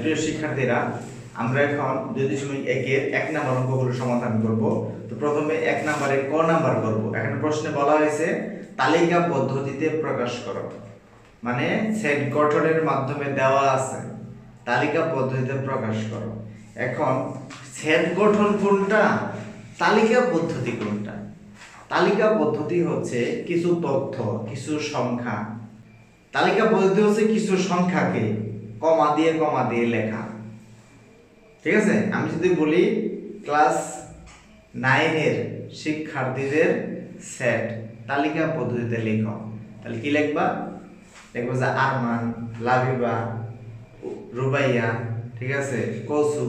প্রিয় শিক্ষার্থীরা, আমরা এখন দুই দশমিক একের এক নাম্বার অঙ্কগুলো সমাধান করব, তো প্রথমে এক নাম্বারে ক নাম্বার করব। এখানে প্রশ্নে বলা হয়েছে, তালিকা পদ্ধতিতে প্রকাশ করো। মানে সেট গঠনের মাধ্যমে দেওয়া আছে, তালিকা পদ্ধতিতে প্রকাশ করো। এখন সেট গঠন কোনটা? তালিকা পদ্ধতি কোনটা? তালিকা পদ্ধতি হচ্ছে কিছু তথ্য, কিছু সংখ্যা। তালিকা পদ্ধতি হচ্ছে কিছু সংখ্যাকে কমা দিয়ে কমা দিয়ে লেখা। ঠিক আছে? আমি যদি বলি ক্লাস নাইনের শিক্ষার্থীদের সেট, তালিকা পদ্ধতিতে লেখো। তাহলে কি লিখবা? লিখব যে আরমান, লাভিবা, রুবাইয়া, ঠিক আছে? কসু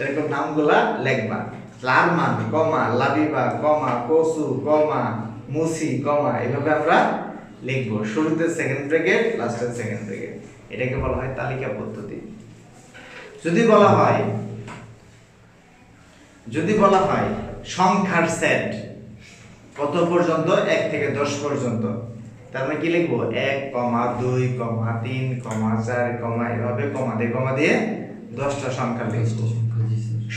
এরকম নামগুলা লেখবা। লারমান কমা, লাভিবা, কমা কসু কমা, মুসি, কমা, এভাবে আমরা লিখব। শুরুতে সেকেন্ড ব্রেকেট লাস্টে সেকেন্ড ব্রেকেট এটাকে বলা হয় তালিকা পদ্ধতি। যদি বলা হয় যদি বলা হয় সংখ্যার সেট কত পর্যন্ত? এক থেকে দশ পর্যন্ত। তার মানে কি লিখব? এক কমা দুই কমা তিন কমা চার কমা এভাবে কমা দিয়ে কমা দিয়ে দশটা সংখ্যা লিখব।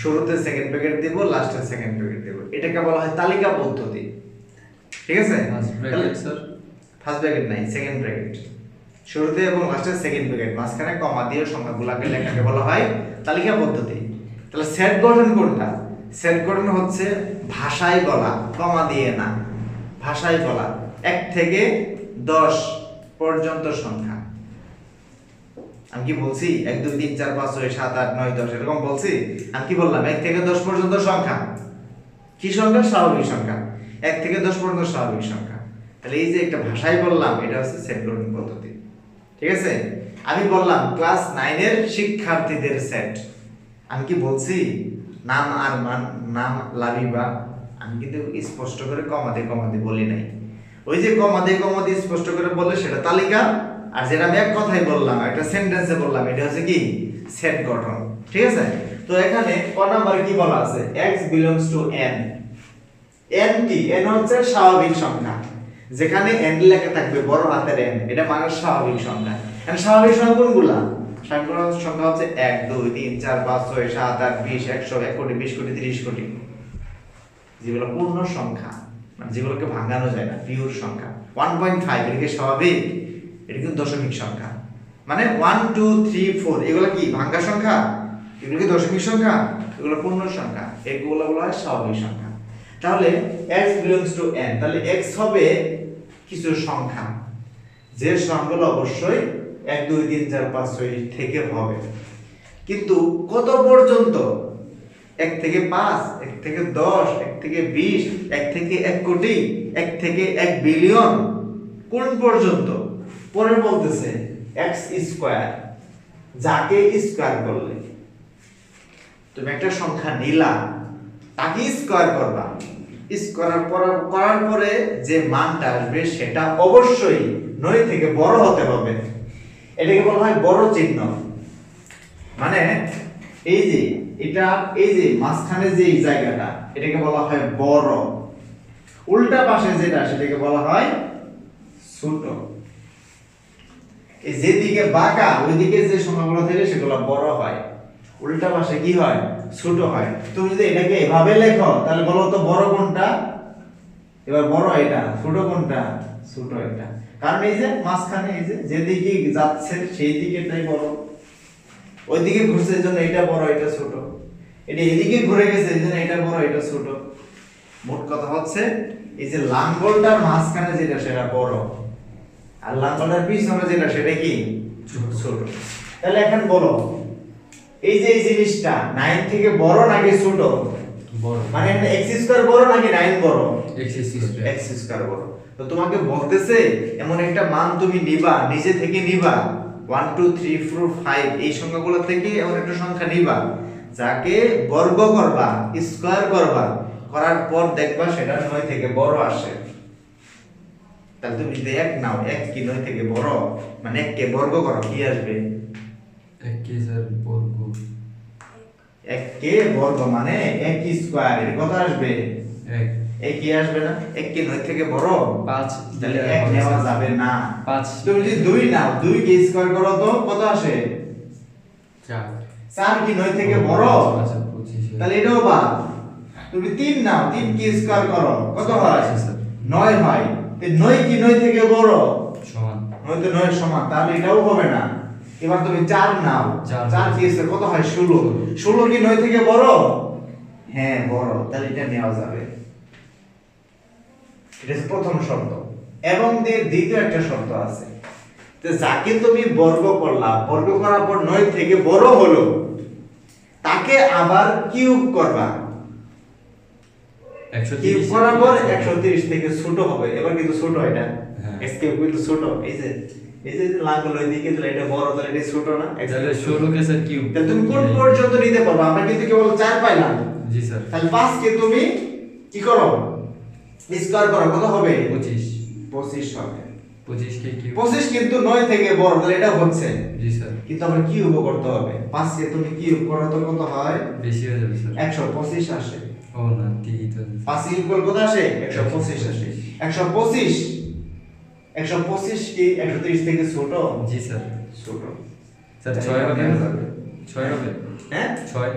শুরুতে সেকেন্ড ব্র্যাকেট দিব লাস্টে সেকেন্ড ব্র্যাকেট দিব। এটাকে বলা হয় তালিকা পদ্ধতি। ঠিক আছে? ফার্স্ট ব্র্যাকেট নাই সেকেন্ড ব্র্যাকেট শুরুতে এবং লাস্টে সেকেন্ড ব্র্যাকেট মাঝখানে কমা দিয়ে সংখ্যাগুলোকে লেখাকে বলা হয় তালিকা পদ্ধতি। তাহলে সেট গঠন কোনটা? সেট গঠন হচ্ছে ভাষায় বলা কমা দিয়ে না। ভাষায় বলা, এক থেকে দশ পর্যন্ত সংখ্যা। আমি কি বলছি? এক, দুই, তিন, চার, পাঁচ, ছয়, সাত, আট, নয়, দশ, এরকম বলছি? আমি কি বললাম? এক থেকে দশ পর্যন্ত সংখ্যা। কি সংখ্যা? স্বাভাবিক সংখ্যা। এক থেকে দশ পর্যন্ত স্বাভাবিক সংখ্যা। তাহলে এই যে একটা ভাষায় বললাম, এটা হচ্ছে সেট গঠন পদ্ধতি। ঠিক আছে? আমি বললাম ক্লাস নাইনের শিক্ষার্থীদের সেট আমি কি বলছি? নাম আর মান, নাম লাভিবা আমি কিন্তু স্পষ্ট করে কমাতে কমাতে বলি নাই। ওই যে কমাতে কমাতে স্পষ্ট করে বলে সেটা তালিকা, আর যেটা আমি এক কথাই বললাম, একটা সেন্টেন্সে বললাম, এটা হচ্ছে কি? সেট গঠন। ঠিক আছে? তো এখানে ক নাম্বার কি বলা আছে? x belongs to n n কি? n হচ্ছে স্বাভাবিক সংখ্যা। যেখানে n লেখা থাকবে, বড় হাতের n এটা মানে স্বাভাবিক সংখ্যা। এখন স্বাভাবিক সংখ্যা কোনগুলা? স্বাভাবিক সংখ্যা হচ্ছে এক, দুই, তিন, চার, পাঁচ, ছয়, সাত, আট, বিশ, একশো, এক কোটি, বিশ কোটি, তিরিশ কোটি। যেগুলো পূর্ণ সংখ্যা মানে যেগুলোকে ভাঙানো যায় না পিওর সংখ্যা। ওয়ান পয়েন্ট ফাইভ এটা কি স্বাভাবিক? এটা কিন্তু দশমিক সংখ্যা। মানে ওয়ান টু থ্রি ফোর এগুলো কি ভাঙ্গা সংখ্যা? এগুলো কি দশমিক সংখ্যা? এগুলো পূর্ণ সংখ্যা। এগুলো বলা হয় স্বাভাবিক সংখ্যা। তাহলে x belongs to n, তাহলে x হবে কিছু সংখ্যা যে সংখ্যাগুলো অবশ্যই এক, দুই, তিন, চার, পাঁচ, ছয় থেকে হবে। কিন্তু কত পর্যন্ত? এক থেকে পাঁচ, এক থেকে দশ, এক থেকে বিশ, এক থেকে এক কোটি, এক থেকে এক বিলিয়ন কোন পর্যন্ত? পরে বলতেছে এক্স স্কোয়ার যাকে স্কোয়ার করলে তুমি একটা সংখ্যা নিলা তাকে স্কোয়ার করবা। স্কোয়ার করার পরে যে মানটা আসবে, সেটা অবশ্যই নয় থেকে বড় হতে হবে। এটাকে বলা হয় বড় চিহ্ন। মানে এই যে, এটা এই যে মাঝখানে যে এই জায়গাটা, এটাকে বলা হয় বড়। উল্টা পাশে যেটা, সেটাকে বলা হয় ছোট। এই যেদিকে বাঁকা, ওইদিকে যে সংখ্যাগুলো থাকে, সেগুলো বড় হয়। উল্টা পাশে কি হয়? ছোট হয়। তুমি যদি এটাকে এভাবে লেখো তাহলে বলো তো বড় কোনটা? এবার বড় এটা ছোট কোনটা? ছোট এটা। কারণ এই যে মাঝখানে এই যে যেদিকে যাচ্ছে সেই দিকেটাই বড়। ওইদিকে ঘুরছে জন্য এটা বড় এটা ছোট। এটা এদিকে ঘুরে গেছে এই জন্য এটা বড় এটা ছোট। মোট কথা হচ্ছে এই যে লাঙ্গলটার মাঝখানে যেটা সেটা বড়। আর লাঙ্গলটার পিছনে যেটা সেটা কি? ছোট। তাহলে এখন বলো এই যে এই জিনিসটা নাইন থেকে বড় নাকি ছোট? বড়। মানে এক্স স্কোয়ার বড় নাকি নাইন বড়? এক্স স্কোয়ার বড়। তো তোমাকে বলতেছে এমন একটা মান তুমি নিবা নিজে থেকে নিবা। One two three four five এই সংখ্যাগুলো থেকে এমন একটা সংখ্যা নিবা। যাকে বর্গ করবা স্কোয়ার করবা করার পর দেখবা সেটা নয় থেকে বড় আসে। তাহলে তুমি যদি এক নাও এক কি নয় থেকে বড়? মানে এক কে বর্গ করো কি আসবে? এক কে বর্গ মানে এক স্কোয়ার এর। কত আসবে? এক। কি আসবে না? এক কি নয় থেকে বড়? পাঁচ। তাহলে এক নেওয়া যাবে না। পাঁচ। তুমি যদি দুই নাও দুই কে স্কোয়ার করো তো কত আসে? চার। চার কি নয় থেকে বড়? আচ্ছা তাহলে এটাও বাদ। তুমি তিন নাও তিন কি স্কোয়ার করো। কত হয়? স্যার। নয় হয়। নয় কি নয় থেকে বড়? সমান। নয় তো নয় সমান তাহলে এটাও হবে না। এবার তুমি চার নাও। চার। স্কোয়ার কত হয়? ষোলো। ষোলো কি নয় থেকে বড়? হ্যাঁ বড়। তাহলে এটা নেওয়া যাবে। এটা প্রথম শর্ত। এবং দ্বিতীয় একটা শর্ত আছে। যাকে তুমি বর্গ করলা বর্গ করার পর নয় থেকে বড় হলো তাকে আবার কিউব করবা। একশো কিউব তিরিশ করার পর একশো তিরিশ থেকে ছোট হবে। এবার কিন্তু ছোট এটা। হ্যাঁ। এসকেপ কিন্তু ছোট। এই যে এই যে লাগল এদিকে তাহলে এটা বড় তাহলে এটা ছোট না? তাহলে ষোলোকে স্যার কিউব তাহলে তুমি কোন পর্যন্ত নিতে পারবা? আমরা কিন্তু কেবল চার পাইলাম। জি স্যার। তাহলে পাঁচকে তুমি কি করো? স্কোয়ার করো কত হবে? পঁচিশ। পঁচিশ হবে। পঁচিশকে কিউব পঁচিশ কিন্তু নয় থেকে বড় তাহলে এটা হচ্ছে। জি স্যার। কিন্তু আবার কিউব করতে হবে। পাঁচকে তুমি কিউব করো তো কত হয়? বেশি হয়ে যাবে স্যার। একশো পঁচিশ আসে। ও না ঠিকই তো। পাঁচ ইকুয়াল কত আসে? একশো পঁচিশ আসে। একশো পঁচিশ একশো পঁচিশ কি একশো তিরিশ থেকে ছোট? জি স্যার। ছোট। স্যার ছয় হবে। ছয় হবে। হ্যাঁ? ছয়।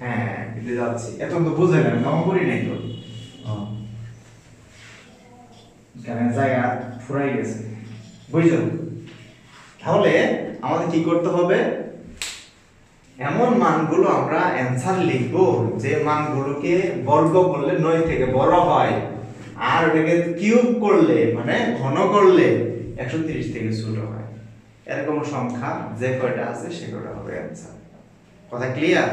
হ্যাঁ কিন্তু যাচ্ছি। এখন তো বুঝে না কম করি নাই তো। এখানে জায়গা ফুরাই গেছে। বুঝছ তাহলে আমাদের কি করতে হবে? এমন মানগুলো আমরা অ্যান্সার লিখব যে মানগুলোকে বর্গ করলে নয় থেকে বড় হয়। আর ওটাকে কিউব করলে মানে ঘন করলে একশো তিরিশ থেকে ছোট হয়। এরকম সংখ্যা যে কয়টা আছে সে কয়টা হবে অ্যান্সার কথা ক্লিয়ার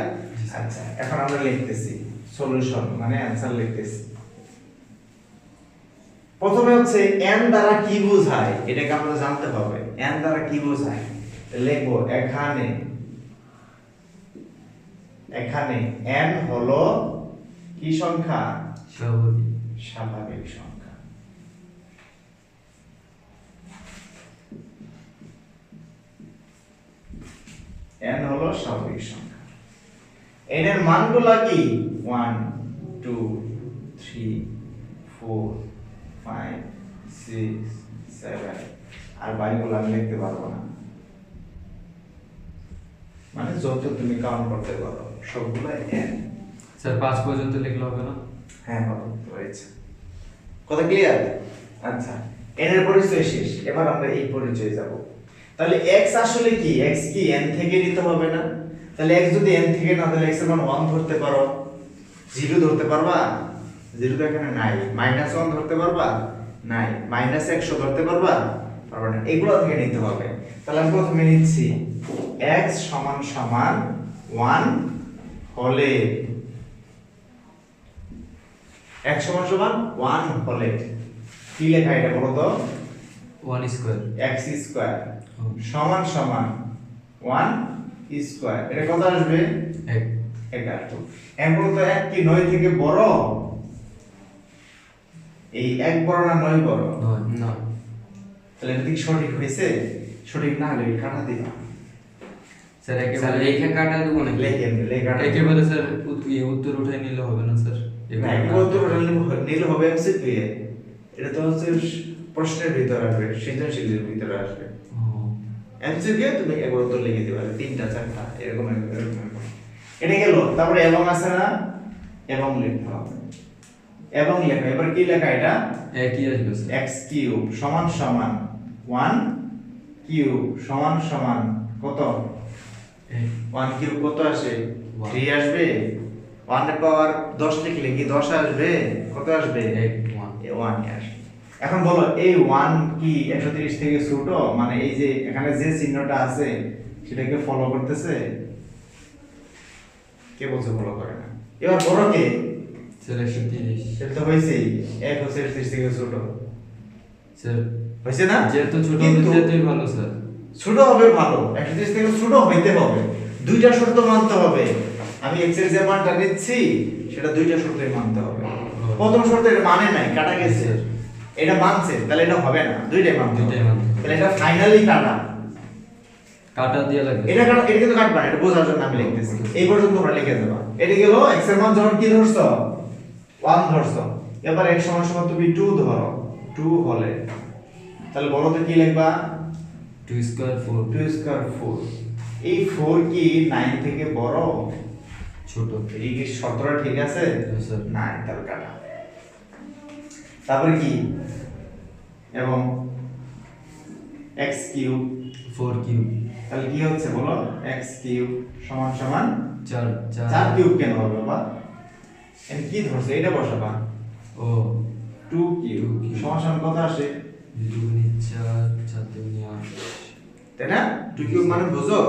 আচ্ছা এখন আমরা লিখতেছি সলিউশন মানে অ্যান্সার লিখতেছি। প্রথমে হচ্ছে n দ্বারা কি বোঝায়? এটাকে আমরা জানতে হবে। এন দ্বারা কি বোঝায়? লিখব এখানে এখানে n হলো কি সংখ্যা? স্বাভাবিক। স্বাভাবিক সংখ্যা। n হলো স্বাভাবিক সংখ্যা। n এর মানগুলো কি? 1 2 3 4 5 6 7 আর বাইগুলো আমি লিখতে পারব না। মানে যত তুমি কাউন্ট করতে পারো সবগুলো n স্যার, পাঁচ পর্যন্ত লিখলে হবে না? হ্যাঁ হবে রয়েছে। কথা ক্লিয়ার আচ্ছা n এর পরিচয় শেষ। এবার আমরা এই পরিচয়ে যাব। তাহলে x আসলে কি? x কি n থেকে নিতে হবে না? তাহলে x যদি n থেকে না, তাহলে x এর মান 1 ধরতে পারো। 0 ধরতে পারবা? 0 তো এখানে নাই। মাইনাস 1 ধরতে পারবা? নাই। মাইনাস 100 ধরতে পারবা? পারবা না। এগুলো থেকে নিতে হবে। তাহলে আমি প্রথমে নিচ্ছি। x সমান সমান 1 হলে এক সমান সমান ওয়ান হলে কি লেখা এটা বলো তো ওয়ান স্কোয়ার এক্স স্কোয়ার সমান সমান ওয়ান স্কোয়ার এটা কত আসবে? এক। এক আসবে এখন তো এক কি নয় থেকে বড়? এই এক বড় না নয় বড়? নয়। নয়। তাহলে এটা কি সঠিক হয়েছে? সঠিক না হলে কাটা দিবা। স্যার স্যার একেবারে লেখা কাটা দেবো নাকি? লেখেন লেখাটা একেবারে স্যার ইয়ে উত্তর উঠে নিলে হবে না স্যার? নিলে হবে এমসিকিউ এটা তো হচ্ছে প্রশ্নের ভিতরে আসবে সৃজনশীলের ভিতরে আসবে। এমসিকিউ তুমি একবার উত্তর লিখে দিবা তিনটা চারটা এরকম। এটা গেল তারপরে এবং আছে না? এবং লিখতে হবে। এবং লেখা এবার কি লেখা এটা? একই আসবে x কিউব সমান সমান 1 কিউব সমান সমান কত? এক। 1 কিউব কত আসে? One. 3 আসবে? 1 এর পাওয়ার 10 লিখলে কি 10 আসবে? কত আসবে? ওয়ান এ 1 আসবে। এখন বলো এই 1 কি 130 থেকে ছোট? মানে এই যে এখানে যে চিহ্নটা আছে সেটাকে ফলো করতেছে? কে বলছে ফলো করে না? এবার বড় কে? একশো তিরিশ। সেটা তো হয়েছেই। এক হচ্ছে 130 থেকে ছোট। স্যার হয়েছে না? যেহেতু ছোট কিন্তু ভালো স্যার ছোট হবে ভালো। 130 থেকে ছোট হইতে হবে। দুইটা শর্ত মানতে হবে। আমি x এর যে মানটা নিচ্ছি সেটা দুইটা শর্তই মানতে হবে। প্রথম শর্ত এটা মানে নাই কাটা গেছে। এটা মানছে তাহলে এটা হবে না দুইটাই মানতে হবে। দুইটাই মানতে তাহলে এটা ফাইনালি কাটা। কাটা দিয়ে লাগবে এটা কাটা এটা কিন্তু কাটবা এটা বোঝার জন্য আমি লিখতেছি। এই পর্যন্ত তোমরা লিখে দেবা। এটা গেল x এর মান যখন কি ধরছো? 1 ধরছো। এবার x সমান সমান তুমি 2 ধরো। 2 হলে তাহলে বলো তো কি লিখবা? টু স্কোয়ার ফোর 2 স্কয়ার 4 এই ফোর কি নাইন থেকে বড়? ছোট। এই কি সতেরো ঠিক আছে. নাই তাহলে কাটা। তারপরে কি? এবং এক্স কিউব। Four cube. তাহলে কি হচ্ছে বলো? এক্স কিউব সমান সমান চার চার। কিউব কেন হবে বাবা? কি ধরছে? এটা বসাবা। ও। Two cube. সমান সমান কত আসে? দুগুনি চার চার দুগুনি আট। তাই না? টু কিউব মানে বুঝো?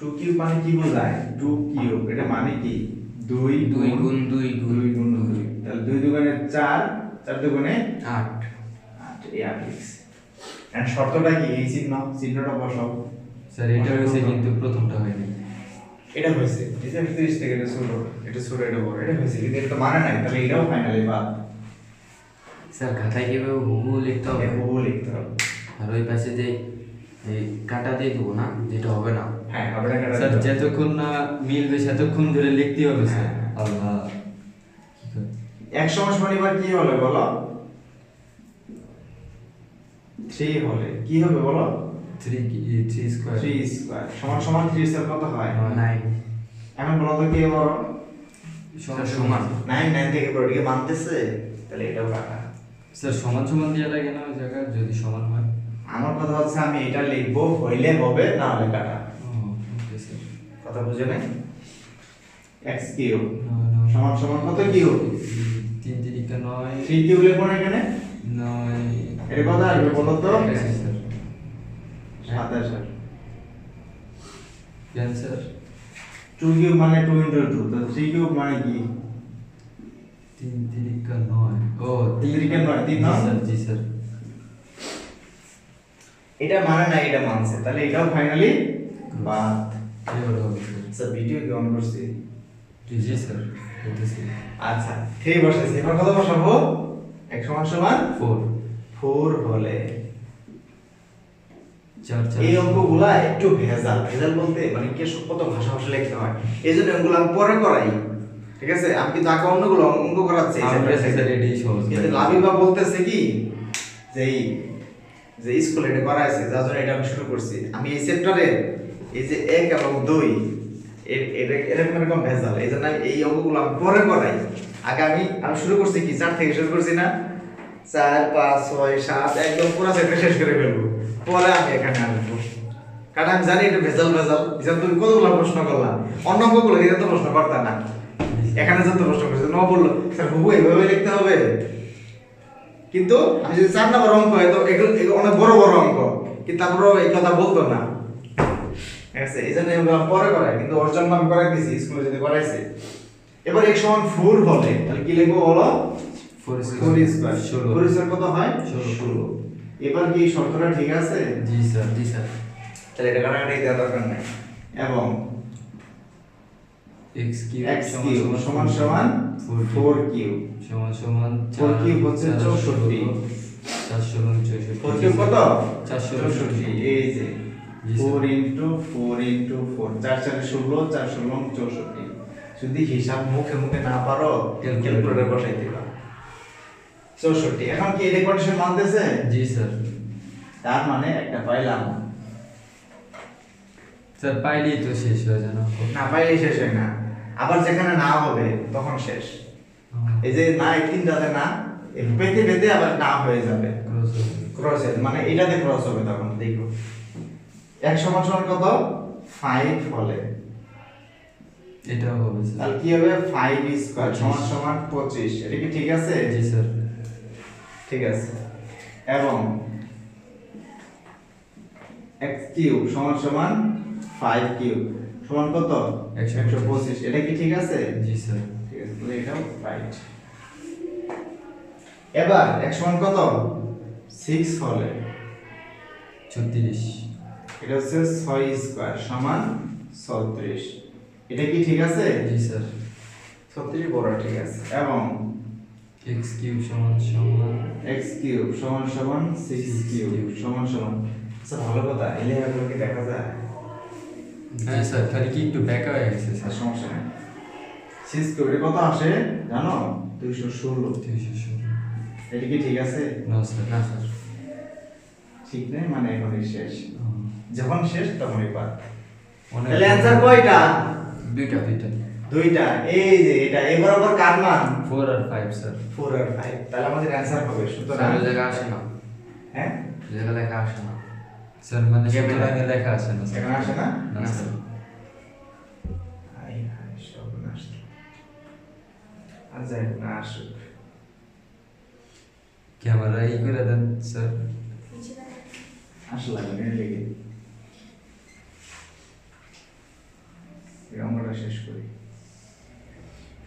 টু কিউব মানে কি বোঝায়? টু কিউব এটা মানে কি? দুই দুই গুণ দুই গুণ। দুই গুণ দুই। তাহলে দুই দুগুণে চার চার দুগুণে আট। আট এই আট লিখছি। এন্ড শর্তটা কি? এই চিহ্ন চিহ্নটা বসাও। স্যার এটা হয়েছে কিন্তু প্রথমটা হয়নি। এটা হয়েছে। যে তিরিশ থেকে এটা ছোট এটা ছোট এটা বড়। এটা হয়েছে। কিন্তু এটা তো মানে নাই। তাহলে এটাও ফাইনালি বাদ স্যার খাতায় কীভাবে হুবহু লিখতে হবে? এটা বহু লিখতে হবে। আর ওই পাশে যে এই কাটা দিয়ে দেবো না যেটা হবে না। হ্যাঁ হবে না কাটা স্যার যতক্ষণ না মিলবে সেতক্ষণ ধরে লিখতে হবে স্যার। হ্যাঁ। আল্লাহ। এক সমান কি হলে বলো? থ্রি হলে। কি হবে বলো? Three three square three square সমান সমান থ্রি স্কোয়ার কত হয়? হয়। নাইন এখন বলো তো কি বড় সমান নাইন নাইন থেকে বড় এদিকে মানতেছে তাহলে এটাও কাটা। স্যার সমান সমান দেওয়া লাগে না ওই জায়গায়? যদি সমান হয় আমার কথা হচ্ছে আমি এটা লিখব হইলে হবে না হলে কাটা। কথা বুঝে নাই? এক্স কিউব সমান সমান কত কিউব তিন তিরিকা নয়। থ্রি কিউব লিখব না এখানে? নয়। এটা কত আসবে বলো তো? সাতাশ। স্যার টু কিউব মানে টু ইন্টু টু তো থ্রি কিউব মানে কি? তিন তিরিকা নয়। ও তিন তিরিকা নয়, তিন নয়? স্যার জি স্যার। এটা মানে না এটা মানছে। তাহলে এটাও ফাইনালি বাদ। স্যার ভিডিও কি অন করছি? জি স্যার আচ্ছা থ্রি বসাইছি। এবার কত বসাবো? এক সমান সমান ফোর ফোর হলে এই অঙ্কগুলা একটু ভেজাল। ভেজাল বলতে মানে কে কত ভাষা ভাষা লিখতে হয়। এই জন্য অঙ্কগুলো আমি পরে করাই। ঠিক আছে? আমি কিন্তু আগে অন্যগুলো অঙ্ক করাচ্ছি। লাবিবা বলতেছে কি? যে এই যে স্কুলে এটা করাইছে, যার জন্য এটা আমি শুরু করছি। আমি এই চ্যাপ্টারে এই যে এক এবং দুই এরকম এরকম ভেজাল। এই জন্য এই অঙ্কগুলো আমি পরে করাই। আগে আমি আমি শুরু করছি কি? চার থেকে শুরু করছি না? চার, পাঁচ, ছয়, সাত, একদম পুরো শেষ করে ফেলব। পরে আমি এখানে আসব। কারণ আমি জানি এটা ভেজাল ভেজাল। ভেজাল তুমি কতগুলো প্রশ্ন করলাম অন্য অঙ্কগুলো এটা তো প্রশ্ন করতে না। এখানে যত প্রশ্ন করছে ন বলল স্যার হুবু এইভাবে লিখতে হবে। কিন্তু আমি যদি চার নাম্বার অঙ্ক হয় তো এগুলো অনেক বড় বড় অঙ্ক। কিন্তু তারপরেও এই কথা বলতো না। ঠিক আছে এই জন্য পরে করায় কিন্তু ওর জন্য আমি করাই দিয়েছি স্কুলে যদি করাইছে। এবার এক সমান ফোর হলে তাহলে কি লিখব বলো? ফোর স্কোয়ার ফোর স্কোয়ার কত হয়? ষোলো। এবার কি শর্তটা ঠিক আছে? জি স্যার জি স্যার। তাহলে এটা কাটাকাটি দেওয়ার দরকার নাই। এবং x কিউব সমান সমান ফোর কিউব সমান সমান Four cube হচ্ছে 64 ষোলো, চার ষোলো চৌষট্টি ফোর কিউব কত? চারশো চৌষট্টি। এই যে জি, four into four into four চার চারে ষোলো চার ষোলো যদি হিসাব মুখে মুখে না পারো. ক্যালকুলেটর বসাই দিবা। চৌষট্টি। এখন কি এটা কন্ডিশন মানতেছে? জি স্যার তার মানে একটা পাইলাম। স্যার পাইলেই তো শেষ হয়ে যায় না। না পাইলে শেষ হয় না। আবার যেখানে না হবে তখন শেষ। এই যে না তিনটাতে না পেতে পেতে আবার না হয়ে যাবে। ক্রস মানে এটাতে ক্রস হবে তখন দেখো এক সমান সমান কত? ফাইভ হলে। এটাও হবে তাহলে কি হবে? Five square. সমান সমান পঁচিশ। এটা কি ঠিক আছে? জি স্যার ঠিক আছে। এবং এক্স কিউব সমান সমান ফাইভ কিউব সমান কত? একশো একশো পঁচিশ। এটা কি ঠিক আছে? জি স্যার। ঠিক আছে তাহলে এটাও রাইট এবার এক সমান কত? সিক্স হলে। ছত্রিশ। এটা হচ্ছে ছয় স্কোয়ার সমান ছত্রিশ। এটা কি ঠিক আছে? জি স্যার। ছত্রিশ বড় ঠিক আছে। এবং এক্স কিউব সমান সমান এক্স কিউব সমান সমান সিক্স কিউব সমান সমান। আচ্ছা ভালো কথা। এলে এগুলো কি দেখা যায়। হ্যাঁ স্যার খালি কি একটু ব্যাকা হয়ে গেছে স্যার? সমস্যা নেই। সিক্স কিউব কত আসে জানো? দুইশো ষোলো। দুইশো ষোলো। এটা কি ঠিক আছে? না স্যার। না স্যার। ঠিক নেই মানে এখনই শেষ। যখন শেষ তখনই বাদ তাহলে অ্যান্সার কয়টা? দুইটা দুইটা। দুইটা। এই যে এটা এই বরাবর কার মান? ফোর আর ফাইভ স্যার। 4 আর 5 তাহলে আমাদের অ্যান্সার হবে সুতরাং জায়গা আসে না। হ্যাঁ? জায়গা লেখা আসে না। স্যার মানে লেখা আছে না স্যার আসে না? না স্যার হাই হাই সর্বনাশ না আসুক। ক্যামেরা ই করে দেন স্যার আসলে লাগে লেগে। এই শেষ করি।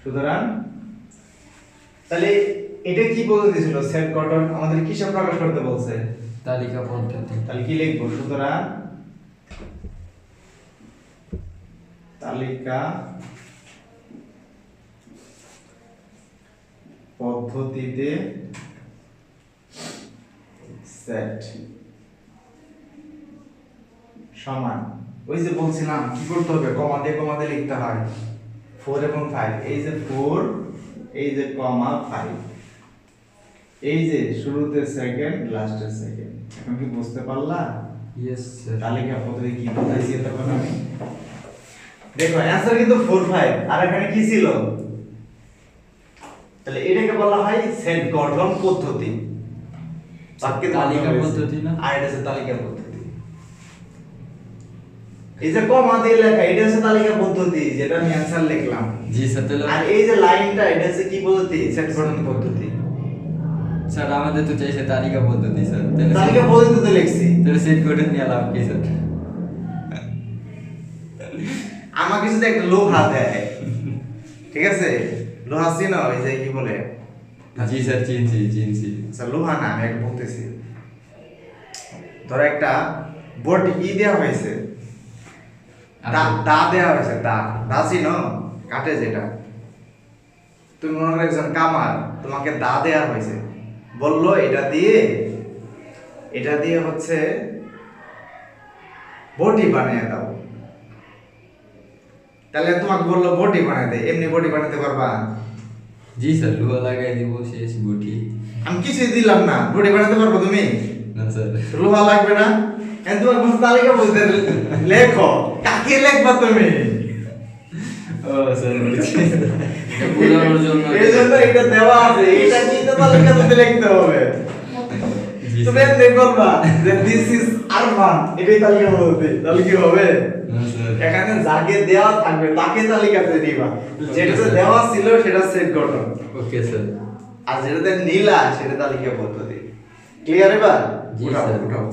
সুতরাং তাহলে এটা কি বলতে দিয়েছিল? সেট গঠন আমাদের কিসে প্রকাশ করতে বলছে? তালিকা পদ্ধতি তাহলে কি লিখব, সুতরাং তালিকা পদ্ধতিতে সেট সমান। ওই যে বলছিলাম, কি করতে হবে? কমা দিয়ে কমা দিয়ে লিখতে হয়। ফোর এবং ফাইভ এই যে ফোর এই যে কমা ফাইভ এই যে শুরুতে সেকেন্ড লাস্টে সেকেন্ড এখন কি বুঝতে পারলা? ইয়েস স্যার তালিকা পদ্ধতি কি বুঝাইছি তখন আমি দেখো অ্যান্সার কিন্তু ফোর ফাইভ আর এখানে কি ছিল? তাহলে এটাকে বলা হয় সেট গঠন পদ্ধতি। বাক্যে তালিকা পদ্ধতি না? আর এটা তালিকা পদ্ধতি। এই যে কমা দিয়ে লেখা এটা হচ্ছে তালিকা পদ্ধতি যেটা আমি অ্যান্সার লিখলাম। জি স্যার তাহলে আর এই যে লাইনটা এটা হচ্ছে কি পদ্ধতি? সেট গঠন পদ্ধতি। স্যার আমাদের তো চাইছে তালিকা পদ্ধতি স্যার। তালিকা পদ্ধতিতে লিখছি। তাহলে সেট করে নিয়ে লাভ কি স্যার? আমাকে যদি একটা লোহা দেয়। ঠিক আছে? লোহা চিনো ওই যে কি বলে? জি স্যার চিনছি চিনছি। আচ্ছা লোহা না আমি একটা বলতেছি। ধরো একটা বোর্ড ই দেওয়া হয়েছে। দা আচ্ছা। দা দেওয়া হয়েছে দা। দা চিনো? কাটে যেটা। তুমি মনে করো একজন কামার তোমাকে দা দেওয়া হয়েছে। বলল এটা দিয়ে এটা দিয়ে হচ্ছে বটি বানিয়ে দাও। তাহলে তোমাকে বলল বটি বানিয়ে দে এমনি বটি বানাতে পারবা? জি স্যার লোহা লাগাই দিব শেষ গুটি আমি কিছুই দিলাম না বটি বানাতে পারব তুমি? না স্যার। লোহা লাগবে না? তোমার কোনো তালিকা বলতে লেখো কাকে লিখবা তুমি? ও স্যার বোঝানোর জন্য এই জন্য এটা দেওয়া আছে এটা কি তো তালিকা দিতে লিখতে হবে। তুমি এমনি করবা যে দিস ইজ আরমান এটাই তালিকা বলতে তাহলে কি হবে? এখানে যাকে দেওয়া থাকবে তাকে তালিকাতে দিবা। যেটাতে দেওয়া ছিল সেটা সেট গঠন ওকে স্যার আর যেটাতে নীলা সেটা তালিকা পদ্ধতি ক্লিয়ার এবার? উঠাও উঠাও।